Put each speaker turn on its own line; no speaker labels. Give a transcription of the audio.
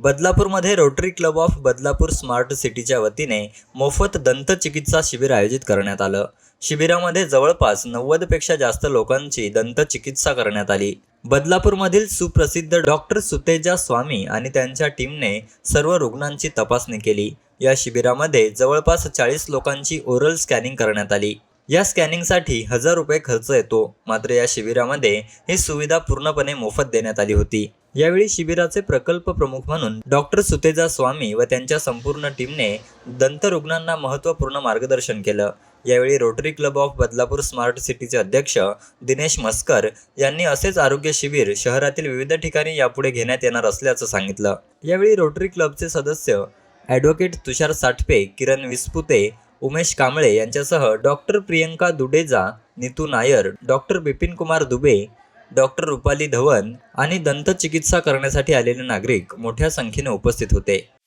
बदलापूरमध्ये Rotary Club of Badlapur Smart सिटीच्या वतीने मोफत दंतचिकित्सा शिबिर आयोजित करण्यात आलं. शिबिरामध्ये जवळपास नव्वदपेक्षा जास्त लोकांची दंतचिकित्सा करण्यात आली. बदलापूरमधील सुप्रसिद्ध डॉक्टर सुतेजा स्वामी आणि त्यांच्या टीमने सर्व रुग्णांची तपासणी केली. या शिबिरामध्ये जवळपास चाळीस लोकांची ओरल स्कॅनिंग करण्यात आली. या स्कॅनिंगसाठी हजार रुपये खर्च येतो. मात्र या शिबिरामध्ये ही सुविधा पूर्णपणे मोफत देण्यात आली होती. यावेळी शिबिराचे प्रकल्प प्रमुख म्हणून डॉक्टर सुतेजा स्वामी व त्यांच्या संपूर्ण टीमने दंतरुग्णांना महत्त्वपूर्ण मार्गदर्शन केलं. यावेळी Rotary Club of Badlapur Smart सिटीचे अध्यक्ष दिनेश मस्कर यांनी असेच आरोग्य शिबिर शहरातील विविध ठिकाणी यापुढे घेण्यात येणार असल्याचं सांगितलं. यावेळी रोटरी क्लबचे सदस्य ॲडव्होकेट तुषार साठपे किरण विस्पुते उमेश कांबळे यांच्यासह doctor Priyanka Dudeja Neetu Nair doctor Bipin Kumar Dubey doctor Rupali Dhawan आणि दंतचिकित्सा करण्यासाठी आलेले नागरिक मोठ्या संख्येने उपस्थित होते.